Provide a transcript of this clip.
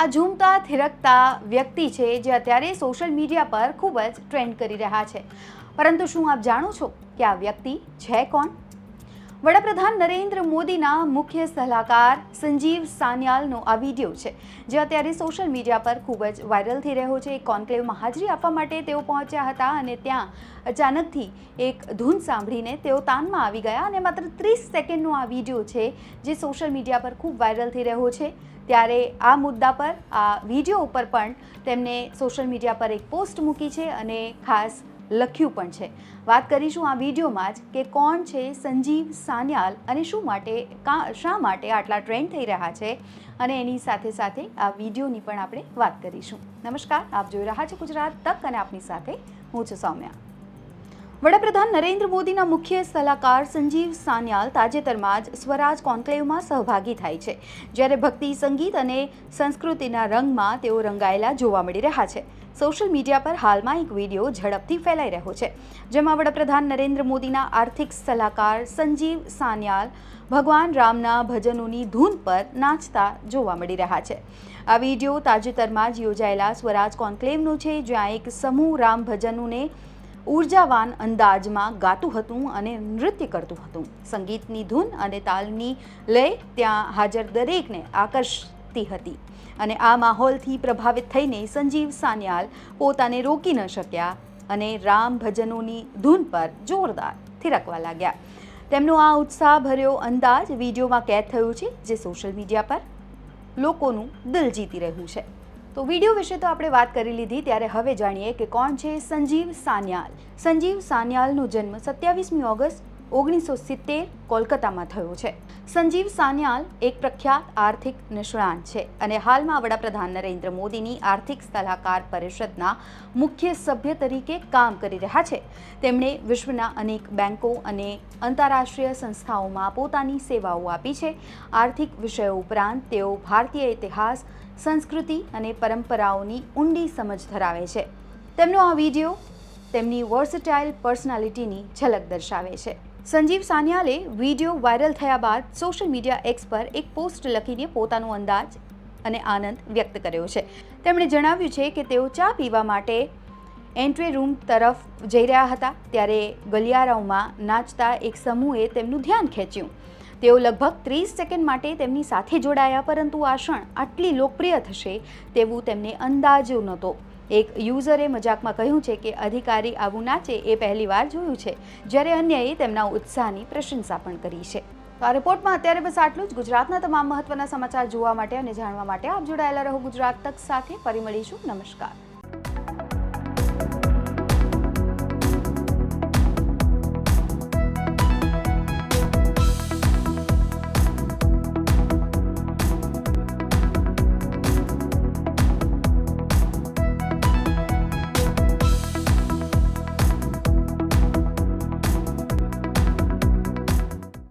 આ ઝૂમતા થિરકતા વ્યક્તિ છે જે અત્યારે સોશિયલ મીડિયા પર ખૂબ જ ટ્રેન્ડ કરી રહ્યા છે. પરંતુ શું આપ જાણો છો કે આ વ્યક્તિ છે કોણ? વડાપ્રધાન નરેન્દ્ર મોદીના મુખ્ય સલાહકાર સંજીવ સાન્યાલનો આ વીડિયો છે, જે અત્યારે સોશિયલ મીડિયા પર ખૂબ જ વાયરલ થઈ રહ્યો છે. એક કોન્ક્લેવમાં હાજરી આપવા માટે તેઓ પહોંચ્યા હતા અને ત્યાં અચાનકથી એક ધૂન સાંભળીને તેઓ તાનમાં આવી ગયા અને માત્ર ત્રીસ સેકન્ડનો આ વીડિયો છે, જે સોશિયલ મીડિયા પર ખૂબ વાયરલ થઈ રહ્યો છે. ત્યારે આ મુદ્દા પર, આ વીડિયો ઉપર પણ તેમને સોશિયલ મીડિયા પર એક પોસ્ટ મૂકી છે અને ખાસ લખ્યું પણ છે. વાત કરીશું આ વિડીયોમાં જ કે કોણ છે સંજીવ સાન્યાલ અને શું માટે શા માટે આટલા ટ્રેન્ડ થઈ રહ્યા છે અને એની સાથે સાથે આ વિડીયોની પણ આપણે વાત કરીશું. નમસ્કાર, આપ જોઈ રહ્યા છો ગુજરાત તક અને આપની સાથે હું છું સૌમ્યા. વડાપ્રધાન નરેન્દ્ર મોદીના મુખ્ય સલાહકાર સંજીવ સાન્યાલ તાજેતરમાં જ સ્વરાજ કોન્ક્લેવમાં સહભાગી થાય છે. જ્યારે ભક્તિ, સંગીત અને સંસ્કૃતિના રંગમાં તેઓ રંગાયેલા જોવા મળી રહ્યા છે. સોશિયલ મીડિયા પર હાલમાં એક વીડિયો ઝડપથી ફેલાઈ રહ્યો છે. જેમાં વડાપ્રધાન નરેન્દ્ર મોદીના આર્થિક સલાહકાર સંજીવ સાન્યાલ ભગવાન રામના ભજનોની ધૂન પર નાચતા જોવા મળી રહ્યા છે. આ વીડિયો તાજેતરમાં જ યોજાયેલા સ્વરાજ કોન્ક્લેવનો છે, જ્યાં એક સમૂહ રામ ભજનોને ઉર્જાવાન અંદાજમાં ગાતું હતું અને નૃત્ય કરતું હતું. સંગીતની ધૂન અને તાલની લય ત્યાં હાજર દરેકને આકર્ષતી હતી અને આ માહોલથી પ્રભાવિત થઈને સંજીવ સાન્યાલ પોતાને રોકી ન શક્યા અને રામ ભજનોની ધૂન પર જોરદાર થિરકવા લાગ્યા. તેમનો આ ઉત્સાહભર્યો અંદાજ વિડીયોમાં કેદ થયો છે, જે સોશિયલ મીડિયા પર લોકોનું દિલ જીતી રહ્યું છે. તો વીડિયો વિશે તો આપણે વાત કરી લીધી, ત્યારે હવે જાણીએ કે કોણ છે સંજીવ સાન્યાલ. સંજીવ સાન્યાલનો જન્મ સત્યાવીસમી ઓગસ્ટ ઓગણીસો સિત્તેર કોલકાતામાં થયો છે. સંજીવ સાન્યાલ એક પ્રખ્યાત આર્થિક નિષ્ણાંત છે અને હાલમાં વડાપ્રધાન નરેન્દ્ર મોદીની આર્થિક સલાહકાર પરિષદના મુખ્ય સભ્ય તરીકે કામ કરી રહ્યા છે. તેમણે વિશ્વના અનેક બેન્કો અને આંતરરાષ્ટ્રીય સંસ્થાઓમાં પોતાની સેવાઓ આપી છે. આર્થિક વિષયો ઉપરાંત તેઓ ભારતીય ઇતિહાસ, સંસ્કૃતિ અને પરંપરાઓની ઊંડી સમજ ધરાવે છે. તેમનો આ વીડિયો તેમની વર્સટાઇલ પર્સનાલિટીની ઝલક દર્શાવે છે. સંજીવ સાનિયાલે વીડિયો વાયરલ થયા બાદ સોશિયલ મીડિયા એક્સ પર એક પોસ્ટ લખીને પોતાનો અંદાજ અને આનંદ વ્યક્ત કર્યો છે. તેમણે જણાવ્યું છે કે તેઓ ચા પીવા માટે એન્ટ્રી રૂમ તરફ જઈ રહ્યા હતા, ત્યારે ગલિયારાઓમાં નાચતા એક સમૂહે તેમનું ધ્યાન ખેંચ્યું. તેઓ લગભગ ત્રીસ સેકન્ડ માટે તેમની સાથે જોડાયા, પરંતુ આ ક્ષણ આટલી લોકપ્રિય થશે તેવું તેમને અંદાજો નહોતો. એક યુઝરે મજાકમાં કહ્યું છે કે અધિકારી આવું નાચે એ પહેલીવાર જોયું છે. જ્યારે અન્યએ તેમના ઉત્સાહની પ્રશંસા પણ કરી છે. તો આ રિપોર્ટમાં અત્યારે બસ આટલું જ. ગુજરાતના તમામ મહત્વના સમાચાર જોવા માટે અને જાણવા માટે આપ જોડાયેલા રહો ગુજરાત તક સાથે. ફરી મળીશું. નમસ્કાર.